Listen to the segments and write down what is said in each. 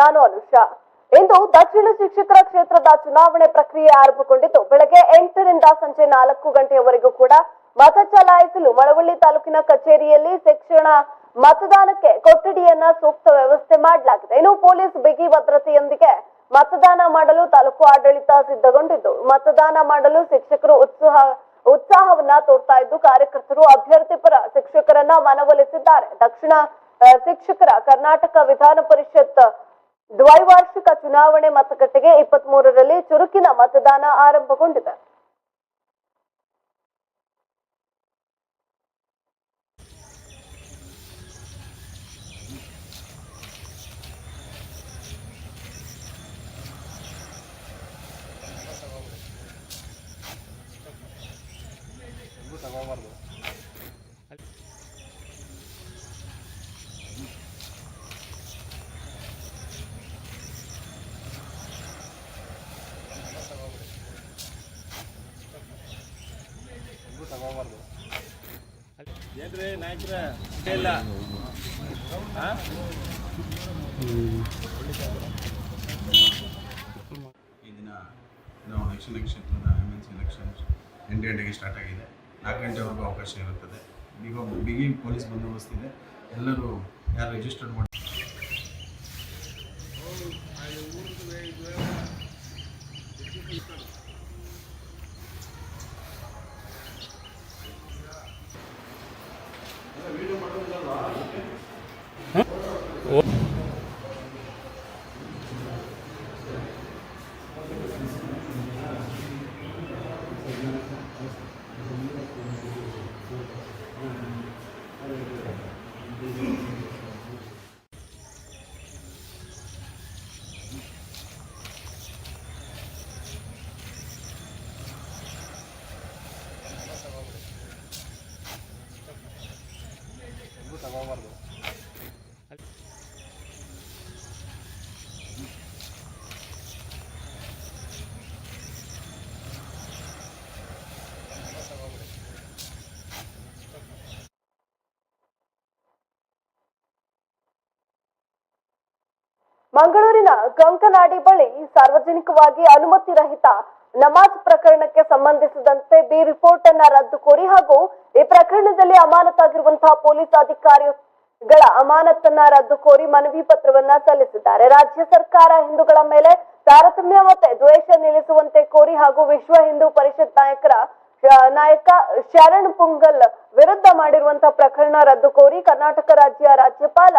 ನಾನು ಅನುಷಾ. ಇಂದು ದಕ್ಷಿಣ ಶಿಕ್ಷಕರ ಕ್ಷೇತ್ರದ ಚುನಾವಣೆ ಪ್ರಕ್ರಿಯೆ ಆರಂಭಗೊಂಡಿದ್ದು, ಬೆಳಗ್ಗೆ ಎಂಟರಿಂದ ಸಂಜೆ ನಾಲ್ಕು ಗಂಟೆಯವರೆಗೂ ಕೂಡ ಮತ ಚಲಾಯಿಸಲು ಮಳವಳ್ಳಿ ತಾಲೂಕಿನ ಕಚೇರಿಯಲ್ಲಿ ಶಿಕ್ಷಣ ಮತದಾನಕ್ಕೆ ಕೊಠಡಿಯನ್ನ ಸೂಕ್ತ ವ್ಯವಸ್ಥೆ ಮಾಡಲಾಗಿದೆ. ಇನ್ನು ಪೊಲೀಸ್ ಬಿಗಿ ಭದ್ರತೆಯೊಂದಿಗೆ ಮತದಾನ ಮಾಡಲು ತಾಲೂಕು ಆಡಳಿತ ಸಿದ್ಧಗೊಂಡಿದ್ದು, ಮತದಾನ ಮಾಡಲು ಶಿಕ್ಷಕರು ಉತ್ಸಾಹ, ಉತ್ಸಾಹವನ್ನ ತೋರ್ತಾ ಇದ್ದು, ಕಾರ್ಯಕರ್ತರು ಅಭ್ಯರ್ಥಿ ಪರ ಶಿಕ್ಷಕರನ್ನ ಮನವೊಲಿಸಿದ್ದಾರೆ. ದಕ್ಷಿಣ ಶಿಕ್ಷಕರ ಕರ್ನಾಟಕ ವಿಧಾನ ಪರಿಷತ್ ದ್ವೈವಾರ್ಷಿಕ ಚುನಾವಣೆ ಮತಗಟ್ಟೆಗೆ ಇಪ್ಪತ್ತ್ ಮೂರರಲ್ಲಿ ಚುರುಕಿನ ಮತದಾನ ಆರಂಭಗೊಂಡಿದೆ. ನಾಯ್ಕ್ರ ಇಲ್ಲ. ಈ ದಿನ ನಾವು ದಕ್ಷಿಣ ಕ್ಷೇತ್ರದ ಎಂ ಎನ್ ಸಿ ಎಲೆಕ್ಷನ್ ಎಂಟು ಗಂಟೆಗೆ ಸ್ಟಾರ್ಟ್ ಆಗಿದೆ. ನಾಲ್ಕು ಗಂಟೆವರೆಗೂ ಅವಕಾಶ ಇರುತ್ತದೆ. ಈಗ ಬಿಗಿ ಪೊಲೀಸ್ ಬಂದೋಬಸ್ತ್ ಇದೆ. ಎಲ್ಲರೂ ಯಾರು ರಿಜಿಸ್ಟರ್ ಮಾಡಿ ಮಂಗಳೂರಿನ ಗಂಕನಾಡಿ ಬಳಿ ಸಾರ್ವಜನಿಕವಾಗಿ ಅನುಮತಿ ರಹಿತ ನಮಾಜ್ ಪ್ರಕರಣಕ್ಕೆ ಸಂಬಂಧಿಸಿದಂತೆ ಬಿ ರಿಪೋರ್ಟ್ ಅನ್ನ ರದ್ದು ಕೋರಿ ಹಾಗೂ ಈ ಪ್ರಕರಣದಲ್ಲಿ ಅಮಾನತಾಗಿರುವಂತಹ ಪೊಲೀಸ್ ಅಧಿಕಾರಿಗಳ ಅಮಾನತನ್ನ ರದ್ದು ಕೋರಿ ಮನವಿ ಪತ್ರವನ್ನ ಸಲ್ಲಿಸಿದ್ದಾರೆ. ರಾಜ್ಯ ಸರ್ಕಾರ ಹಿಂದೂಗಳ ಮೇಲೆ ತಾರತಮ್ಯ ಮತ್ತೆ ದ್ವೇಷ ನಿಲ್ಲಿಸುವಂತೆ ಕೋರಿ ಹಾಗೂ ವಿಶ್ವ ಹಿಂದೂ ಪರಿಷತ್ ನಾಯಕರ ನಾಯಕ ಶರಣ್ ಪುಂಗಲ್ ವಿರುದ್ಧ ಮಾಡಿರುವಂತಹ ಪ್ರಕರಣ ರದ್ದು ಕೋರಿ ಕರ್ನಾಟಕ ರಾಜ್ಯ ರಾಜ್ಯಪಾಲ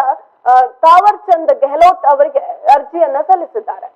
ತಾವರ್ ಚಂದ್ ಗೆಹ್ಲೋಟ್ ಅವರಿಗೆ ಅರ್ಜಿಯನ್ನ ಸಲ್ಲಿಸಿದ್ದಾರೆ.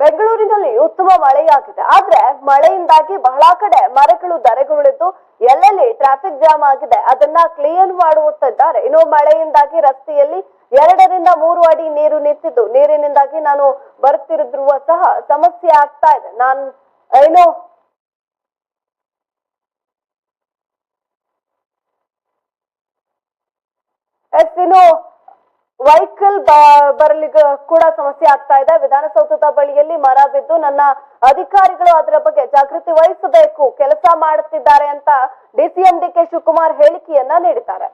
ಬೆಂಗಳೂರಿನಲ್ಲಿ ಉತ್ತಮ ಮಳೆಯಾಗಿದೆ. ಆದ್ರೆ ಮಳೆಯಿಂದಾಗಿ ಬಹಳ ಕಡೆ ಮರಗಳು ಧರೆಗುರುಳಿದ್ದು ಎಲ್ಲೆಲ್ಲಿ ಟ್ರಾಫಿಕ್ ಜಾಮ್ ಆಗಿದೆ, ಅದನ್ನ ಕ್ಲಿಯರ್ ಮಾಡುವಂತಿದ್ದಾರೆ. ಇನ್ನು ಮಳೆಯಿಂದಾಗಿ ರಸ್ತೆಯಲ್ಲಿ ಎರಡರಿಂದ ಮೂರು ಅಡಿ ನೀರು ನಿಂತಿದ್ದು. ನೀರಿನಿಂದಾಗಿ ನಾನು ಬರುತ್ತಿರುವ ಸಹ ಸಮಸ್ಯೆ ಆಗ್ತಾ ಇದೆ. ನಾನು ಏನು ಎಸ್ ವೆಹಿಕಲ್ ಬರಲಿಕ್ಕೆ ಕೂಡ ಸಮಸ್ಯೆ ಆಗ್ತಾ ಇದೆ. ವಿಧಾನಸೌಧದ ಬಳಿಯಲ್ಲಿ ಮರ ಬಿದ್ದು ನನ್ನ ಅಧಿಕಾರಿಗಳು ಅದರ ಬಗ್ಗೆ ಜಾಗೃತಿ ವಹಿಸಬೇಕು, ಕೆಲಸ ಮಾಡುತ್ತಿದ್ದಾರೆ ಅಂತ ಡಿಸಿಎಂ ಡಿ ಕೆ ಶಿವಕುಮಾರ್ ಹೇಳಿಕೆಯನ್ನ ನೀಡಿದ್ದಾರೆ.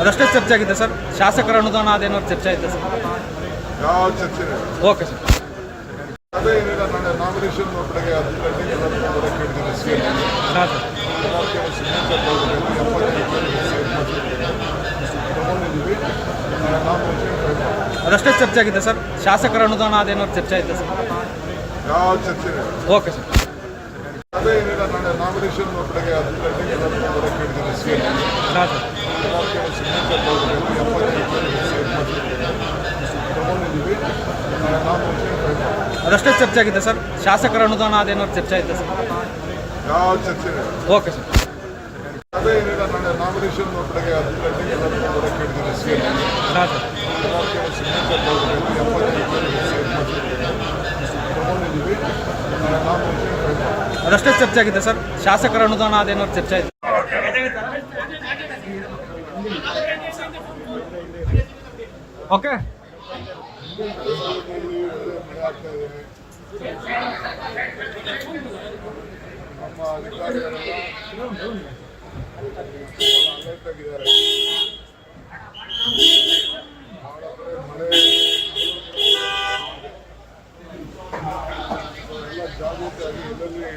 ಅದಷ್ಟೇ ಚರ್ಚೆ ಆಗಿದೆ ಸರ್. ಶಾಸಕರ ಅನುದಾನ ಅದೇನಾದ್ರು ಚರ್ಚೆ ಆಯ್ತು ಸರ್? ಯಾವ ಚರ್ಚೆ. Okay sir. ಅದೇ ಏನಿಲ್ಲ ನನ್ನ ನಾಮಿನೇಷನ್ ಬೆಳಗ್ಗೆ ಹತ್ತು ಗಂಟೆಗೆ ಎಲ್ಲರಿಗೂ ಬರೋಕ್ಕೆ ಹೇಳಿದ್ದೀನಿ ಸಿಗ್ನೇಚರ್ ತಗೊಂಡಿದ್ದೀವಿ. ನನ್ನ ಅದಷ್ಟೇ ಚರ್ಚೆ ಆಗಿದೆ ಸರ್. ಶಾಸಕರ ಅನುದಾನ ಅದೇನಾದ್ರು ಚರ್ಚೆ ಆಯ್ತು ಸರ್? ಯಾವ ಚರ್ಚೆ. Okay sir. ಅದೇ ಏನಿಲ್ಲ ನಾಳೆ ನಾಮಿನೇಷನ್ ಬೆಳಗ್ಗೆ ಹತ್ತು ಗಂಟೆಗೆ ಎಲ್ಲರೂ ಬರೋಕ್ಕೆ ಹೇಳಿದ್ದೀನಿ ಸಿ ಎಂ ಸರ್. ಸಿಗ್ನೇಚರ್ ಅದಷ್ಟೇ ಚರ್ಚೆ ಆಗಿದೆ ಸರ್. ಶಾಸಕರ ಅನುದಾನ ಅದೇನಾದ್ರು ಚರ್ಚೆ ಆಯ್ತು ಸರ್? ಯಾವ ಚರ್ಚೆ ಓಕೆ ಸರ್. ಅದೇ ಏನಿಲ್ಲ ನಾಳೆ ನಾಮಿನೇಷನ್ ಬೆಳಗ್ಗೆ ಹತ್ತು ಗಂಟೆಗೆ ಎಲ್ಲರೂ ಬರೋಕ್ಕೆ ಹೇಳಿದ್ದೀನಿ ಸಿ ಎಂ ಸರ್. ತಗೊಂಡಿದ್ದೀವಿ. ನಾಳೆ ನಾಮಿನೇಷನ್ ಅದಷ್ಟೇ ಚರ್ಚೆ ಆಗಿದೆ ಸರ್. ಶಾಸಕರ ಅನುದಾನ ಅದೇನಾದ್ರು ಚರ್ಚೆ ಆಯ್ತು. ಓಕೆ. ನಮ್ಮ ಅಧಿಕಾರಿಗಳೆಲ್ಲ ಅಲರ್ಟ್ ಆಗಿದ್ದಾರೆ ಬಹಳ ಕಡೆ ಮಳೆ ಎಲ್ಲ ಜಾಗೃತಿಯಾಗಿ ಎಲ್ಲೆಲ್ಲಿ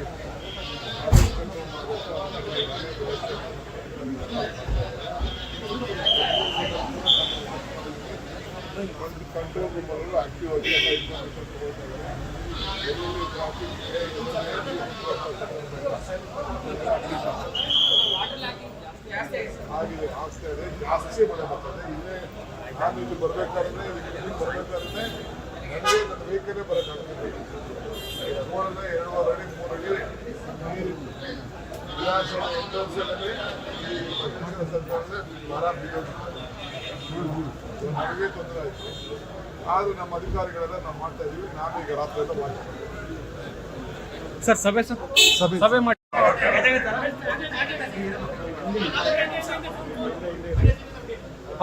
ಆದಷ್ಟು control ಮಾಡ್ಬೇಕು ಆ ಕಡೆ ಮನೆ ವ್ಯವಸ್ಥೆ ಒಂದು ಕಂಟ್ರೋಲ್ ರೂಮ್ ಅಲ್ಲೂ ಆಕ್ಟಿವ್ ಆಗಿ ಎಲ್ಲ ಇನ್ಫಾರ್ಮೇಷನ್ ತಗೊಳ್ತಾ ಇದ್ದಾರೆ ಎಲ್ಲೆಲ್ಲಿ ಟ್ರಾಫಿಕ್ ಇದೆ ಆಗಿದೆ ಆಗ್ತಾ ಇದೆ ಜಾಸ್ತಿ ಮಳೆ ಬರ್ತದೆ ಇಲ್ಲೇ ನಾನು ಇಲ್ಲಿ ಬರಬೇಕಾದ್ರೆ ಇಲ್ಲಿ ಬರಬೇಕಾದ್ರೆ ನನಗೆ ನನ್ನ ವೆಹಿಕಲ್ಲೇ ಬರೋಕ್ಕಾಗ್ತದೆ ಮೂರರಿಂದ ಎರಡೂವರೆ ಅಡಿ ಮೂರು ಅಡಿ ನೀರಿದೆ ವಿಧಾನಸಭೆ ಎಂಟು ವರ್ಷದಲ್ಲಿ ಈ ಮೈಸೂರು ಸರ್ಕಾರದ ಮರ ಬಿದ್ದೋಗಿದೆ ನಮಗೆ ತೊಂದರೆ ಆಯಿತು. ಆದರೂ ನಮ್ಮ ಅಧಿಕಾರಿಗಳೆಲ್ಲ ನಾವು ಮಾಡ್ತಾ ಇದೀವಿ. ನಾವೇ ಈಗ ರಾತ್ರಿ ಎಲ್ಲ ಮಾಡ್ತೀನಿ ಸರ್ ಸಭೆ ಸರ್? ಸಭೆ ಸಭೆ ಮಾಡಿ.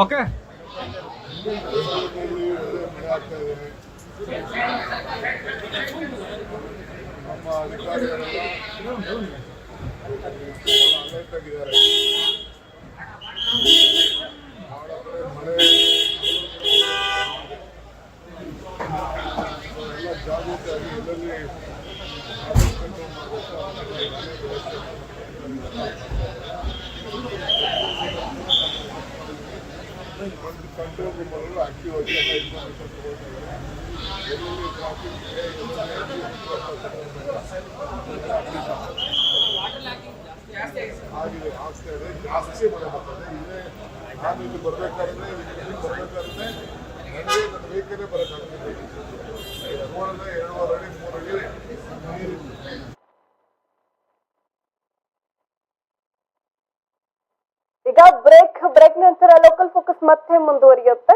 ಓಕೆ. ನಮ್ಮ ಅಧಿಕಾರಿಗಳೆಲ್ಲ ಅಲರ್ಟ್ ಆಗಿದ್ದಾರೆ ಬಹಳ ಕಡೆ ಮಳೆ ಎಲ್ಲ ಜಾಗೃತಿಯಾಗಿ ಎಲ್ಲೆಲ್ಲಿ ಆದಷ್ಟು control ಮಾಡ್ಬೇಕು ಆ ಕಡೆ ಮನೆ ವ್ಯವಸ್ಥೆ ಒಂದು ಕಂಟ್ರೋಲ್ ರೂಮ್ ಅಲ್ಲೂ ಆಕ್ಟಿವ್ ಆಗಿ ಎಲ್ಲ ಇನ್ಫಾರ್ಮೇಷನ್ ತಗೊಳ್ತಾ ಇದ್ದಾರೆ ಎಲ್ಲೆಲ್ಲಿ ಟ್ರಾಫಿಕ್ ಇದೆ ಆಗಿದೆ ಆಗ್ತಾ ಇದೆ ಜಾಸ್ತಿ ಮಳೆ ಬರ್ತದೆ ಇಲ್ಲೇ ನಾನು ಇಲ್ಲಿ ಬರಬೇಕಾದ್ರೆ ಇಲ್ಲಿ ಬರಬೇಕಾದ್ರೆ ನನಗೆ ನನ್ನ ವೆಹಿಕಲ್ಲೇ ಬರೋಕ್ಕಾಗ್ತದೆ ಮೂರರಿಂದ ಎರಡೂವರೆ ಅಡಿ ಮೂರು ಅಡಿ ನೀರಿದೆ ಈಗ ಬ್ರೇಕ್ ಬ್ರೇಕ್ ನಂತರ ಲೋಕಲ್ ಫೋಕಸ್ ಮತ್ತೆ ಮುಂದುವರಿಯುತ್ತೆ.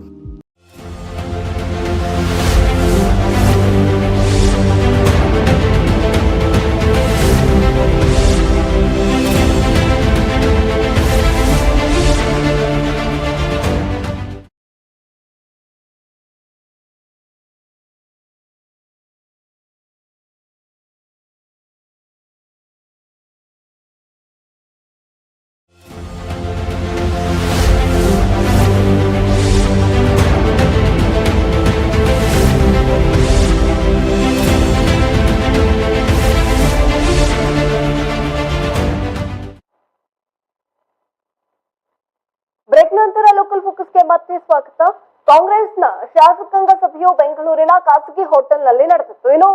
ಸ್ವಾಗತ. ಕಾಂಗ್ರೆಸ್ನ ಶಾಸಕಾಂಗ ಸಭೆಯು ಬೆಂಗಳೂರಿನ ಖಾಸಗಿ ಹೋಟೆಲ್ನಲ್ಲಿ ನಡೆದಿತ್ತು. ಇನ್ನು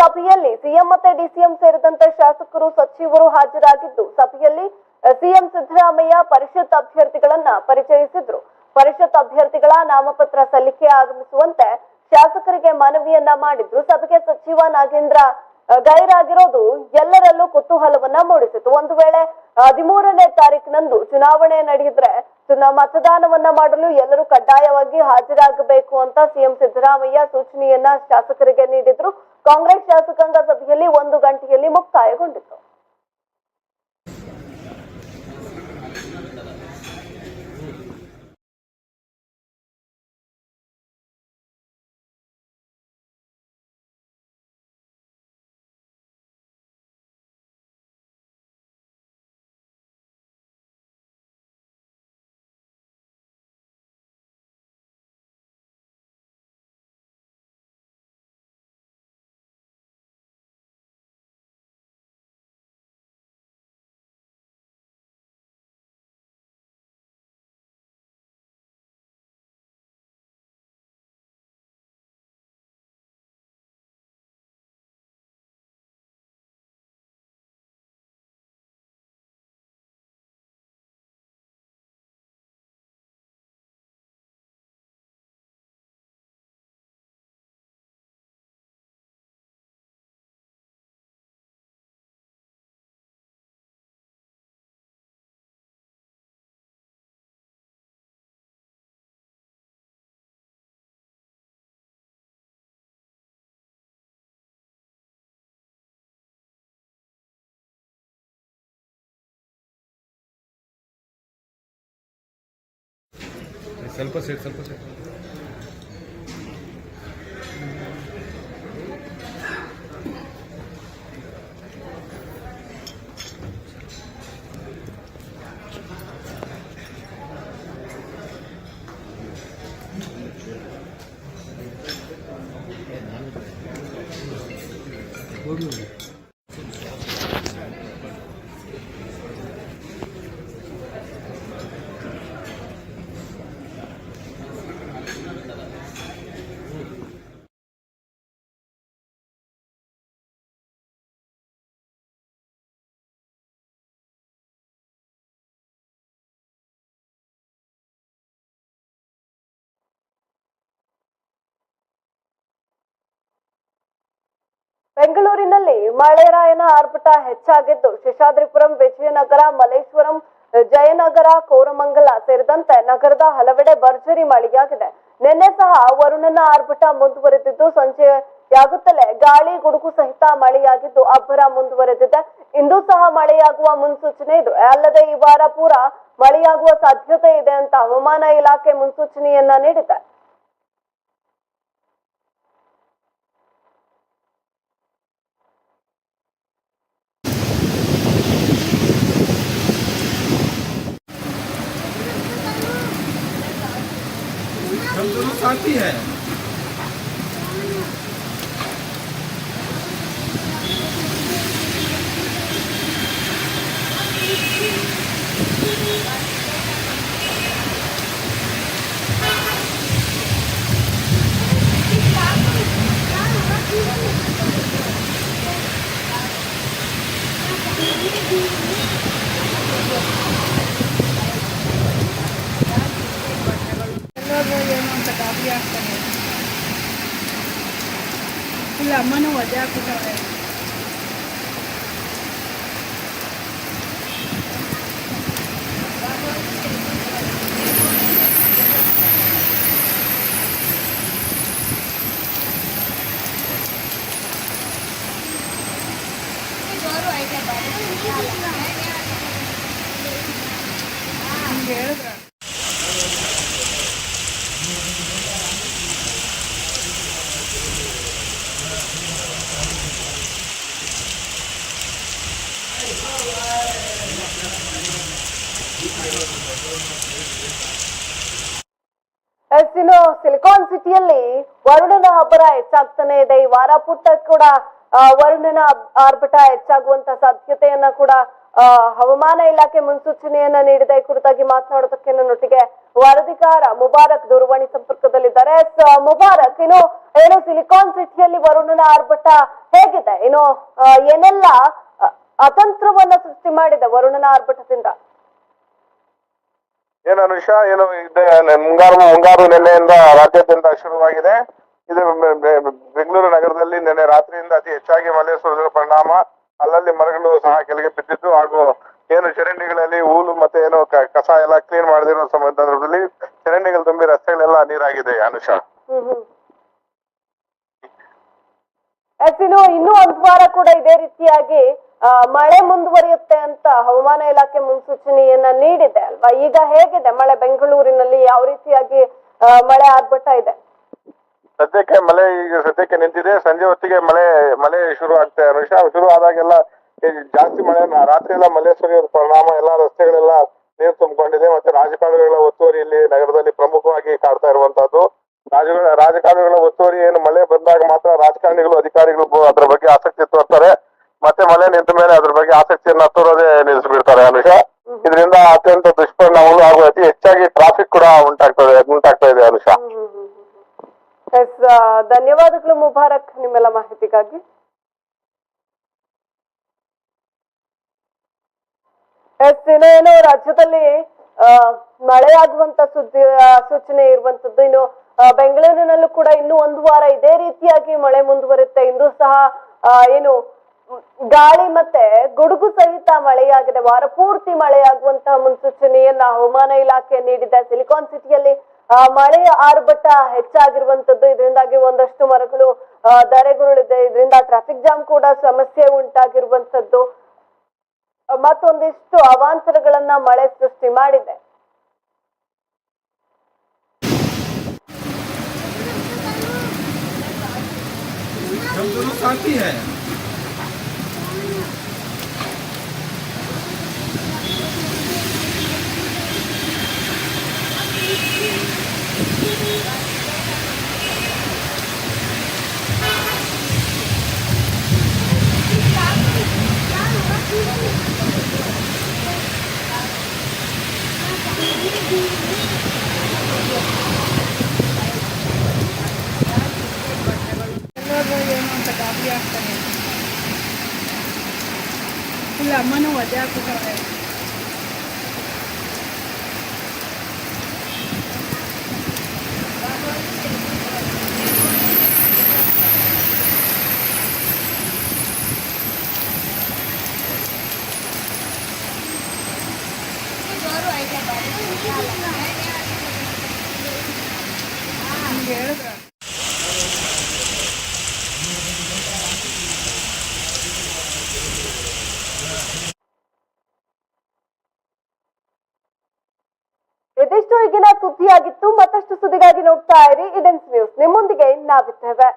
ಸಭೆಯಲ್ಲಿ ಸಿಎಂ ಮತ್ತೆ ಡಿಸಿಎಂ ಸೇರಿದಂತೆ ಶಾಸಕರು, ಸಚಿವರು ಹಾಜರಾಗಿದ್ದು, ಸಭೆಯಲ್ಲಿ ಸಿಎಂ ಸಿದ್ದರಾಮಯ್ಯ ಪರಿಷತ್ ಅಭ್ಯರ್ಥಿಗಳನ್ನ ಪರಿಚಯಿಸಿದ್ರು. ಪರಿಷತ್ ಅಭ್ಯರ್ಥಿಗಳ ನಾಮಪತ್ರ ಸಲ್ಲಿಕೆ ಆಗಮಿಸುವಂತೆ ಶಾಸಕರಿಗೆ ಮನವಿಯನ್ನ ಮಾಡಿದ್ರು. ಸಭೆಗೆ ಸಚಿವ ನಾಗೇಂದ್ರ ಗೈರಾಗಿರೋದು ಎಲ್ಲರಲ್ಲೂ ಕುತೂಹಲವನ್ನ ಮೂಡಿಸಿತು ಒಂದು ವೇಳೆ ಹದಿಮೂರನೇ ತಾರೀಕಿನಂದು ಚುನಾವಣೆ ನಡೆಯಿದ್ರೆ ಮತದಾನವನ್ನ ಮಾಡಲು ಎಲ್ಲರೂ ಕಡ್ಡಾಯವಾಗಿ ಹಾಜರಾಗಬೇಕು ಅಂತ ಸಿಎಂ ಸಿದ್ದರಾಮಯ್ಯ ಸೂಚನೆಯನ್ನ ಶಾಸಕರಿಗೆ ನೀಡಿದ್ರು. ಕಾಂಗ್ರೆಸ್ ಶಾಸಕಾಂಗ ಸಭೆಯಲ್ಲಿ ಒಂದು ಗಂಟೆಯಲ್ಲಿ ಮುಕ್ತಾಯಗೊಂಡಿತು ಸ್ವಲ್ಪ ಸೇರಿ ಸ್ವಲ್ಪ ಸೇರಿ ಬೆಂಗಳೂರಿನಲ್ಲಿ ಮಳೆರಾಯನ ಆರ್ಭಟ ಹೆಚ್ಚಾಗಿದ್ದು ಶೇಷಾದ್ರಿಪುರಂ ವಿಜಯನಗರ, ಮಲ್ಲೇಶ್ವರಂ, ಜಯನಗರ, ಕೋರಮಂಗಲ ಸೇರಿದಂತೆ ನಗರದ ಹಲವೆಡೆ ಭರ್ಜರಿ ಮಳೆಯಾಗಿದೆ. ನಿನ್ನೆ ಸಹ ವರುಣನ ಆರ್ಭಟ ಮುಂದುವರೆದಿದ್ದು ಸಂಜೆಯಾಗುತ್ತಲೇ ಗಾಳಿ, ಗುಡುಗು ಸಹಿತ ಮಳೆಯಾಗಿದ್ದು ಅಬ್ಬರ ಮುಂದುವರೆದಿದೆ. ಇಂದು ಸಹ ಮಳೆಯಾಗುವ ಮುನ್ಸೂಚನೆ ಇದು. ಅಲ್ಲದೆ ಈ ವಾರ ಪೂರ ಮಳೆಯಾಗುವ ಸಾಧ್ಯತೆ ಇದೆ ಅಂತ ಹವಾಮಾನ ಇಲಾಖೆ ಮುನ್ಸೂಚನೆಯನ್ನ ನೀಡಿದೆ. हम दोनों साथी हैं Thank you. ವಾರ ಪುಟ್ಟ ಕೂಡ ವರುಣನ ಆರ್ಭಟ ಹೆಚ್ಚಾಗುವಂತ ಸಾಧ್ಯತೆಯನ್ನ ಕೂಡ ಹವಾಮಾನ ಇಲಾಖೆ ಮುನ್ಸೂಚನೆಯನ್ನ ನೀಡಿದೆ. ಈ ಕುರಿತಾಗಿ ಮಾತನಾಡೋದಕ್ಕೆ ನನ್ನೊಟ್ಟಿಗೆ ವರದಿಗಾರ ಮುಬಾರಕ್ ದೂರವಾಣಿ ಸಂಪರ್ಕದಲ್ಲಿದ್ದಾರೆ. ಮುಬಾರಕ್, ಇನ್ನು, ಏನು, ಸಿಲಿಕಾನ್ ಸಿಟಿಯಲ್ಲಿ ವರುಣನ ಆರ್ಭಟ ಹೇಗಿದೆ? ಏನು ಏನೆಲ್ಲ ಅತಂತ್ರವನ್ನ ಸೃಷ್ಟಿ ಮಾಡಿದೆ ವರುಣನ ಆರ್ಭಟದಿಂದ? ಏನು ಅನುಷ, ಏನು ಮುಂಗಾರು ಮುಂಗಾರು ನೆಲೆಯಿಂದ ರಾಜ್ಯಾದ್ಯಂತ ಶುರುವಾಗಿದೆ. ಇದು ಬೆಂಗಳೂರು ನಗರದಲ್ಲಿ ನಿನ್ನೆ ರಾತ್ರಿಯಿಂದ ಅತಿ ಹೆಚ್ಚಾಗಿ ಮಳೆ ಸುರಿದ ಪರಿಣಾಮ. ಅಲ್ಲಲ್ಲಿ ಮರಗಳು ಸಹ ಕೆಳಗೆ ಬಿದ್ದಿದ್ದು ಹಾಗೂ ಏನು ಚರಂಡಿಗಳಲ್ಲಿ ಹೂಲು ಮತ್ತೆ ಏನು ಕಸ ಎಲ್ಲ ಕ್ಲೀನ್ ಮಾಡದಿರೋ ಸಂದರ್ಭದಲ್ಲಿ ಚರಂಡಿಗಳು ತುಂಬಿ ರಸ್ತೆಗಳೆಲ್ಲ ನೀರಾಗಿದೆ, ಅನುಷ. ಇನ್ನು ಇನ್ನೂ ಒಂದ್ ವಾರ ಕೂಡ ಇದೇ ರೀತಿಯಾಗಿ ಮಳೆ ಮುಂದುವರಿಯುತ್ತೆ ಅಂತ ಹವಾಮಾನ ಇಲಾಖೆ ಮುನ್ಸೂಚನೆಯನ್ನ ನೀಡಿದೆ ಅಲ್ವಾ? ಈಗ ಹೇಗಿದೆ ಮಳೆ ಬೆಂಗಳೂರಿನಲ್ಲಿ ಯಾವ ರೀತಿಯಾಗಿ ಮಳೆ ಆಗ್ಬಿಟ್ಟ ಇದೆ? ಸದ್ಯಕ್ಕೆ ಮಳೆ ಈಗ ಸದ್ಯಕ್ಕೆ ನಿಂತಿದೆ. ಸಂಜೆ ಹೊತ್ತಿಗೆ ಮಳೆ ಮಳೆ ಶುರು ಆಗ್ತಾ ಅನುಷ ಶುರು ಆದಾಗೆಲ್ಲ ಜಾಸ್ತಿ ಮಳೆ ರಾತ್ರಿ ಎಲ್ಲ ಮಳೆ ಸುರಿಯೋದ ಪರಿಣಾಮ ಎಲ್ಲ ರಸ್ತೆಗಳೆಲ್ಲ ನೀರು ತುಂಬಿಕೊಂಡಿದೆ ಮತ್ತೆ ರಾಜಕಾಲುವೆಗಳ ಒತ್ತುವರಿ ಇಲ್ಲಿ ನಗರದಲ್ಲಿ ಪ್ರಮುಖವಾಗಿ ಕಾಡ್ತಾ ಇರುವಂತಹದ್ದು. ರಾಜಗಳ ರಾಜಕಾಲುವೆಗಳ ಒತ್ತುವರಿ ಏನು ಮಳೆ ಬಂದಾಗ ಮಾತ್ರ ರಾಜಕಾರಣಿಗಳು ಅಧಿಕಾರಿಗಳು ಅದ್ರ ಬಗ್ಗೆ ಆಸಕ್ತಿ ತೋರ್ತಾರೆ. ಮತ್ತೆ ಮಳೆ ನಿಂತ ಮೇಲೆ ಅದ್ರ ಬಗ್ಗೆ ಆಸಕ್ತಿಯನ್ನ ತೋರೋದೇ ನಿಲ್ಲಿಸ್ಬಿಡ್ತಾರೆ ಅನುಷ. ಇದರಿಂದ ಅತ್ಯಂತ ದುಷ್ಪರಿಣಾಮಗಳು ಹಾಗೂ ಅತಿ ಹೆಚ್ಚಾಗಿ ಟ್ರಾಫಿಕ್ ಕೂಡ ಉಂಟಾಗ್ತದೆ ಉಂಟಾಗ್ತಾ ಇದೆ ಅನುಷ ಎಸ್ ಧನ್ಯವಾದಗಳು ಮುಬಾರಕ್ ನಿಮ್ಮೆಲ್ಲ ಮಾಹಿತಿಗಾಗಿ. ಎಸ್ ಇನ್ನೇನು ರಾಜ್ಯದಲ್ಲಿ ಆ, ಮಳೆಯಾಗುವಂತ ಸುದ್ದಿ ಸೂಚನೆ ಇರುವಂತದ್ದು ಇನ್ನು ಬೆಂಗಳೂರಿನಲ್ಲೂ ಕೂಡ ಇನ್ನು ಒಂದು ವಾರ ಇದೇ ರೀತಿಯಾಗಿ ಮಳೆ ಮುಂದುವರುತ್ತೆ ಇಂದು ಸಹ ಏನು ಗಾಳಿ ಮತ್ತೆ ಗುಡುಗು ಸಹಿತ ಮಳೆಯಾಗಿದೆ. ವಾರ ಪೂರ್ತಿ ಮಳೆಯಾಗುವಂತಹ ಮುನ್ಸೂಚನೆಯನ್ನ ಹವಾಮಾನ ಇಲಾಖೆ ನೀಡಿದೆ. ಸಿಲಿಕಾನ್ ಸಿಟಿಯಲ್ಲಿ ಆ ಮಳೆಯ ಆರ್ಭಟ ಹೆಚ್ಚಾಗಿರುವಂತದ್ದು. ಇದರಿಂದಾಗಿ ಒಂದಷ್ಟು ಮರಗಳು ಧರೆಗುರುಳಿದೆ. ಇದರಿಂದ ಟ್ರಾಫಿಕ್ ಜಾಮ್ ಕೂಡ ಸಮಸ್ಯೆ ಉಂಟಾಗಿರುವಂತದ್ದು. ಮತ್ತೊಂದಿಷ್ಟು ಅವಾಂತರಗಳನ್ನ ಮಳೆ ಸೃಷ್ಟಿ ಮಾಡಿದೆ. ಎಲ್ಲೋದ್ರು ಏನು ಅಂತ ಗಾಬರಿ ಹೇಳಿದ್ರ? ಇದಿಷ್ಟು ಈಗಿನ ಸುದ್ದಿಯಾಗಿತ್ತು ಮತ್ತಷ್ಟು ಸುದ್ದಿಗಾಗಿ ನೋಡ್ತಾ ಇರಿ. ಇಡೆನ್ಸ್ ನ್ಯೂಸ್ ನಿಮ್ಮೊಂದಿಗೆ ನಾವಿದ್ದೇವೆ.